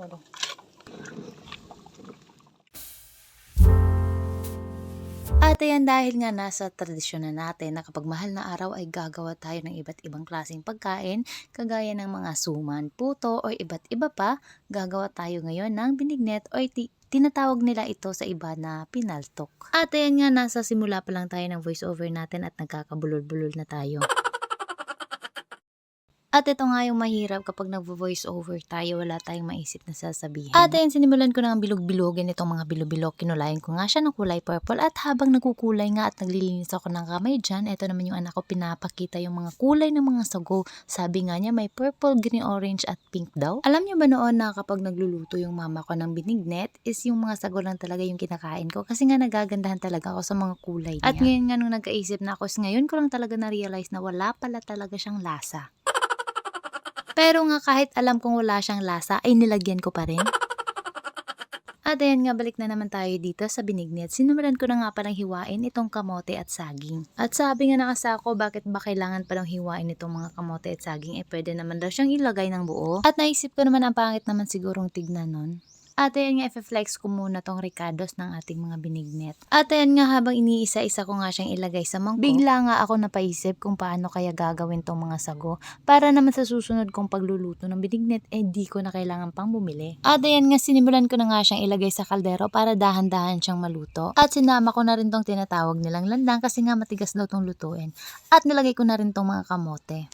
Wala. At ayan dahil nga nasa tradisyon na natin na kapag mahal na araw ay gagawa tayo ng iba't ibang klaseng pagkain kagaya ng mga suman, puto o iba't iba pa, gagawa tayo ngayon ng binignet o ti- tinatawag nila ito sa iba na pinaltok. At ayan nga nasa simula pa lang tayo ng voiceover natin at nagkakabulol-bulol na tayo. At ito nga yung mahirap kapag nag-voice over tayo, wala tayong maisip na sasabihin. At ayun, sinimulan ko na ang bilog-bilogin itong mga bilog-bilog. Kinulayan ko nga siya ng kulay purple at habang nagkukulay nga at naglilinis ako ng kamay dyan, ito naman yung anak ko pinapakita yung mga kulay ng mga sago. Sabi nga niya may purple, green, orange at pink daw. Alam niyo ba noon na kapag nagluluto yung mama ko ng binignet is yung mga sago lang talaga yung kinakain ko kasi nga nagagandahan talaga ako sa mga kulay niya. At ngayon nga nung nagkaisip na ako, ngayon ko lang talaga na-realize na wala pala talaga siyang lasa. Pero nga kahit alam kong wala siyang lasa, ay nilagyan ko pa rin. At ayan nga, balik na naman tayo dito sa binignet. Sinumaran ko na nga palang hiwain itong kamote at saging. At sabi nga nakasako, bakit ba kailangan palang hiwain itong mga kamote at saging? Eh pwede naman daw siyang ilagay ng buo. At naisip ko naman ang pangit naman sigurong tignan nun. At ayan nga, i-flex ko muna tong ricados ng ating mga binignet. At ayan nga, habang iniisa-isa ko nga siyang ilagay sa mangkok, bigla nga ako napaisip kung paano kaya gagawin tong mga sago para naman sa susunod kong pagluluto ng binignet, eh di ko na kailangan pang bumili. At ayan nga, sinimulan ko na nga siyang ilagay sa kaldero para dahan-dahan siyang maluto. At sinama ko na rin tong tinatawag nilang landang kasi nga matigas daw tong lutuin. At nilagay ko na rin tong mga kamote.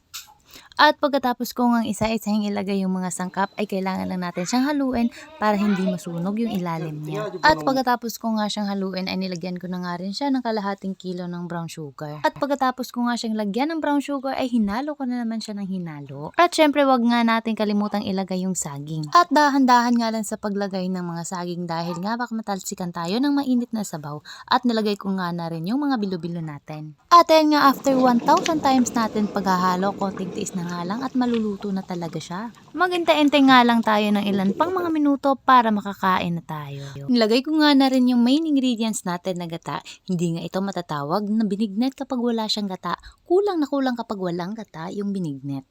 At pagkatapos ko ngang isa-isahing ilagay yung mga sangkap ay kailangan lang natin siyang haluin para hindi masunog yung ilalim niya. At pagkatapos ko nga siyang haluin ay nilagyan ko na nga rin siya ng kalahating kilo ng brown sugar. At pagkatapos ko nga siyang lagyan ng brown sugar ay hinalo ko na naman siya ng hinalo. At syempre wag nga natin kalimutang ilagay yung saging. At dahan-dahan nga lang sa paglagay ng mga saging dahil nga baka matalsikan tayo ng mainit na sabaw. At nilagay ko nga na rin yung mga bilo-bilo natin. At ayun nga after 1,000 times natin paghahalo, konting tiis na nga lang at maluluto na talaga siya. Magintay-intay nga lang tayo ng ilan pang mga minuto para makakain na tayo. Nilagay ko nga na rin yung main ingredients natin na gata. Hindi nga ito matatawag na binignet kapag wala siyang gata. Kulang na kulang kapag walang gata yung binignet.